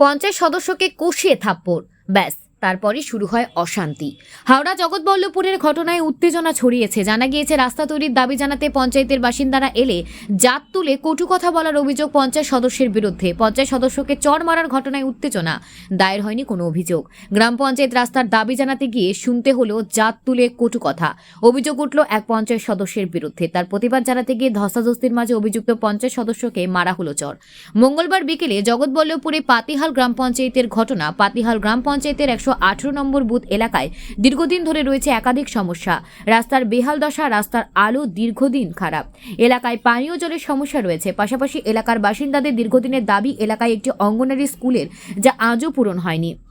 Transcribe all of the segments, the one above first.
পঞ্চায়েত সদস্যকে কষিয়ে থাপ্পড় ব্যাস। তারপরে শুরু হয় অশান্তি। হাওড়া জগৎবল্লভপুরের ঘটনায় উত্তেজনা ছড়িয়েছে। জানা গিয়েছে, রাস্তা তৈরির দাবি জানাতে পঞ্চায়েতের বাসিন্দারা এলে জাত তুলে কটু কথা বলার অভিযোগ পঞ্চায়েত সদস্যের বিরুদ্ধে। পঞ্চায়েত সদস্যকে চর মারার ঘটনায় উত্তেজনা। দায়ের হয়নি কোনো অভিযোগ। গ্রাম পঞ্চায়েত রাস্তার দাবি জানাতে গিয়ে শুনতে হলো জাত তুলে কটু কথা। অভিযোগ উঠল এক পঞ্চায়েত সদস্যের বিরুদ্ধে। তার প্রতিবাদ জানাতে গিয়ে ধস্তাধস্তির মাঝে অভিযুক্ত পঞ্চায়েত সদস্যকে মারা হলো চর। মঙ্গলবার বিকেলে জগৎবল্লভপুরে পাতিহাল গ্রাম পঞ্চায়েতের ঘটনা। পাতিহাল গ্রাম পঞ্চায়েতের একশো আঠারো নম্বর বুথ এলাকায় দীর্ঘদিন ধরে রয়েছে একাধিক সমস্যা। রাস্তার বেহাল দশা, রাস্তার আলো দীর্ঘদিন খারাপ। এলাকায় পানীয় জলের সমস্যা রয়েছে। পাশাপাশি এলাকার বাসিন্দাদের দীর্ঘদিনের দাবি, এলাকায় একটি অঙ্গনারী স্কুলের, যা আজও পূরণ হয়নি।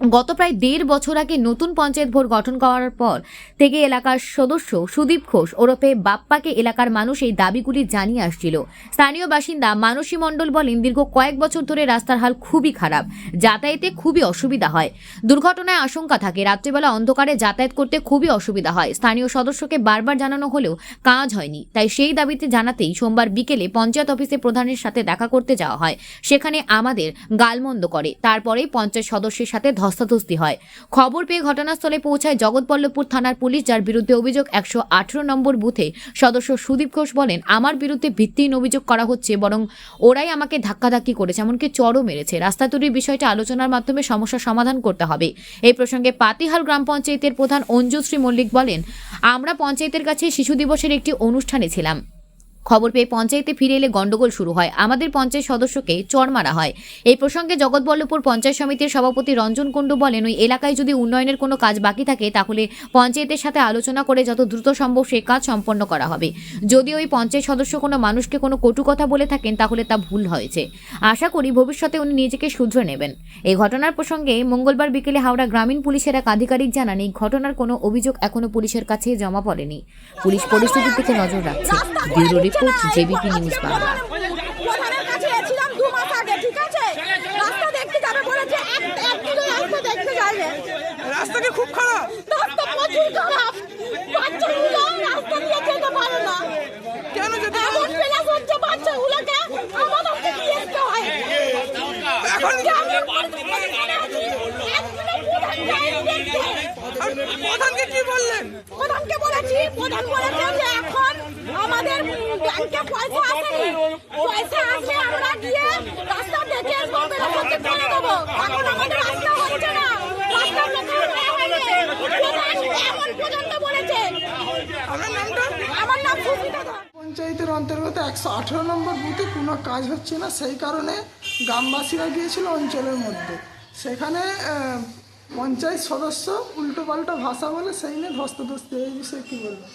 গত প্রায় দেড় বছর আগে নতুন পঞ্চায়েত ভোট গঠন করার পর থেকে এলাকার সদস্য সুদীপ ঘোষ ওরফে বাপ্পাকে এলাকার মানুষ এই দাবিগুলি জানিয়ে আসছিল। স্থানীয় বাসিন্দা মানসী মণ্ডল বলেন, দীর্ঘ কয়েক বছর ধরে রাস্তার হাল খুবই খারাপ। যাতায়াতে খুবই অসুবিধা হয়। দুর্ঘটনায় আশঙ্কা থাকে। রাত্রিবেলা অন্ধকারে যাতায়াত করতে খুবই অসুবিধা হয়। স্থানীয় সদস্যকে বারবার জানানো হলেও কাজ হয়নি। তাই সেই দাবিতে জানাতেই সোমবার বিকেলে পঞ্চায়েত অফিসে প্রধানের সাথে দেখা করতে যাওয়া হয়। সেখানে আমাদের গালমন্দ করে। তারপরে পঞ্চায়েত সদস্যের সাথে ধস্তাধস্তি হয়। খবর পেয়ে ঘটনাস্থলে পৌঁছায় জগৎবল্লভপুর থানার পুলিশ, যার বিরুদ্ধে অভিযোগ একশো আঠেরো নম্বর বুথে সদস্য সুদীপ ঘোষ বলেন, আমার বিরুদ্ধে ভিত্তিহীন অভিযোগ করা হচ্ছে, বরং ওরাই আমাকে ধাক্কাধাক্কি করেছে, এমনকি চড়ও মেরেছে। রাস্তা তৈরির বিষয়টা আলোচনার মাধ্যমে সমস্যার সমাধান করতে হবে। এই প্রসঙ্গে পাতিহাল গ্রাম পঞ্চায়েতের প্রধান অঞ্জুশ্রী মল্লিক বলেন, আমরা পঞ্চায়েতের কাছে শিশু দিবসের একটি অনুষ্ঠানে ছিলাম। খবর পেয়ে পঞ্চায়েতে ফিরে এলে গন্ডগোল শুরু হয়। আমাদের পঞ্চায়েত সদস্যকে চড় মারা হয়। এই প্রসঙ্গে জগৎবল্লভপুর পঞ্চায়েত সমিতির সভাপতি রঞ্জন কুণ্ডু বলেন, ওই এলাকায় যদি উন্নয়নের কোনো কাজ বাকি থাকে, তাহলে পঞ্চায়েতের সাথে আলোচনা করে যত দ্রুত সম্ভব সে কাজ সম্পন্ন করা হবে। যদি ওই পঞ্চায়েত সদস্য কোনো মানুষকে কোনো কটু কথা বলে থাকেন, তাহলে তা ভুল হয়েছে। আশা করি ভবিষ্যতে উনি নিজেকে শুধরে নেবেন। এই ঘটনার প্রসঙ্গে মঙ্গলবার বিকেলে হাওড়া গ্রামীণ পুলিশের এক আধিকারিক জানান, এই ঘটনার কোনো অভিযোগ এখনও পুলিশের কাছে জমা পড়েনি। পুলিশ পরিস্থিতির দিকে নজর রাখছে। Bureau report JBP news Bangla প্রধানের কাছে এসেছিলাম দু মাস আগে ঠিক আছে? রাস্তা দেখতে যাবে বলেছে এক এক কিলো রাস্তা দেখতে যাবে রাস্তা কি খুব খারাপ। রাস্তা প্রচুর খারাপ। বাচ্চাগুলো রাস্তা দিয়ে যেতে পারে না। কেন যেতে এমন পেলাস হচ্ছে বাচ্চাগুলোকে আমাদেরকে দিয়ে যেতে হয়। এখন গ্রামের প্রধান আছি, এক কিলো প্রধান যায় দেখতে। আর প্রধানকে কি বললেন? প্রধানকে বলেছি প্রধান বলেছে যে এখন আমাদের ব্যাংকে পয়সা আসেনি পয়সা আসলে আমরা গিয়ে রাস্তা দেখে করে দেবো। এখন আমাদের রাস্তা হচ্ছে না। পঞ্চায়েতের অন্তর্গত একশো আঠেরো নম্বর বুথে কোনো কাজ হচ্ছে না, সেই কারণে গ্রামবাসীরা গিয়েছিল অঞ্চলের মধ্যে। সেখানে পঞ্চায়েত সদস্য উল্টোপাল্টা ভাষা বলে সেই নিয়ে ধস্তাধস্তি এই বিষয়ে কী বলবেন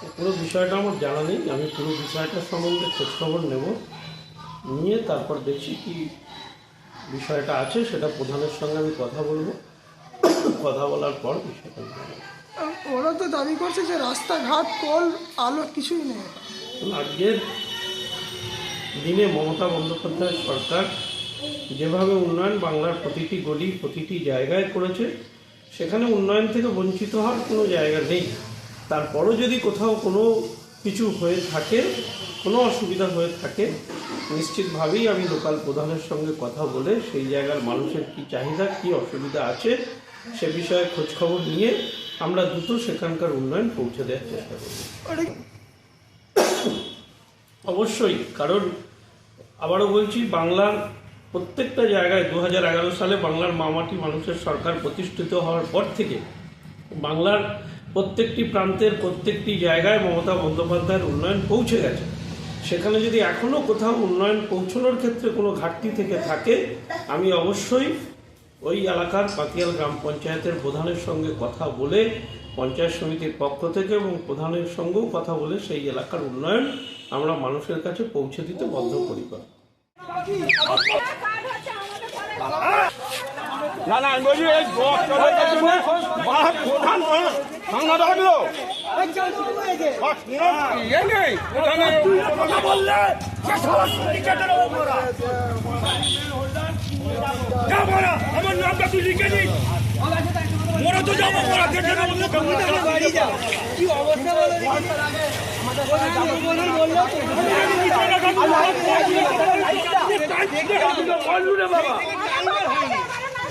পুরো বিষয়টা আমার জানা নেই আমি পুরো বিষয়টার সম্বন্ধে খোঁজখবর নেব। নিয়ে তারপর দেখছি কি বিষয়টা আছে সেটা প্রধানের সঙ্গে আমি কথা বলব। কথা বলার পর বিষয়টা ওরা তো দাবি করছে যে রাস্তাঘাট কল আলো কিছুই নেই। আজকের দিনে মমতা বন্দ্যোপাধ্যায় সরকার যেভাবে উন্নয়ন বাংলার প্রতিটি গলি প্রতিটি জায়গায় করেছে সেখানে উন্নয়ন থেকে বঞ্চিত হওয়ার কোনো জায়গা নেই। তারপরও যদি কোথাও কোনো কিছু হয়ে থাকে কোনো অসুবিধা হয়ে থাকে নিশ্চিতভাবেই আমি লোকাল প্রধানের সঙ্গে কথা বলে সেই জায়গার মানুষের কি চাহিদা কি অসুবিধা আছে সে বিষয়ে খোঁজখবর নিয়ে আমরা দ্রুত সেখানকার উন্নয়ন পৌঁছে দেওয়ার চেষ্টা করব। অবশ্যই কারণ আবারও বলছি বাংলার প্রত্যেকটা জায়গায় দু হাজার এগারো সালে বাংলার মামাটি মানুষের সরকার প্রতিষ্ঠিত হওয়ার পর থেকে বাংলার প্রত্যেকটি প্রান্তের প্রত্যেকটি জায়গায় মমতা বন্দ্যোপাধ্যায়ের উন্নয়ন পৌঁছে গেছে। সেখানে যদি এখনও কোথাও উন্নয়ন পৌঁছানোর ক্ষেত্রে কোনো ঘাটতি থেকে থাকে, আমি অবশ্যই ওই এলাকার পাতিয়াল গ্রাম পঞ্চায়েতের প্রধানের সঙ্গে কথা বলে, পঞ্চায়েত সমিতির পক্ষ থেকে এবং প্রধানের সঙ্গেও কথা বলে সেই এলাকার উন্নয়ন আমরা মানুষের কাছে পৌঁছে দিতে বদ্ধপরিকর না না আমি বলছি এই হয়ে প্রধান ইয়ে নেই কথা বললে আমার নামটা তুই লিখে দিস মোরা তো যাব মোরা কেটে নেব কি অবস্থা বলো বাবা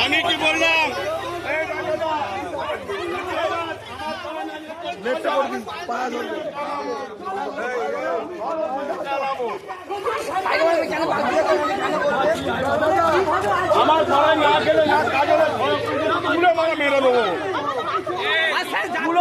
আমি কি বললাম আমার ঘরে না গেলে না কাজে তুলে মারা মেরে দেবো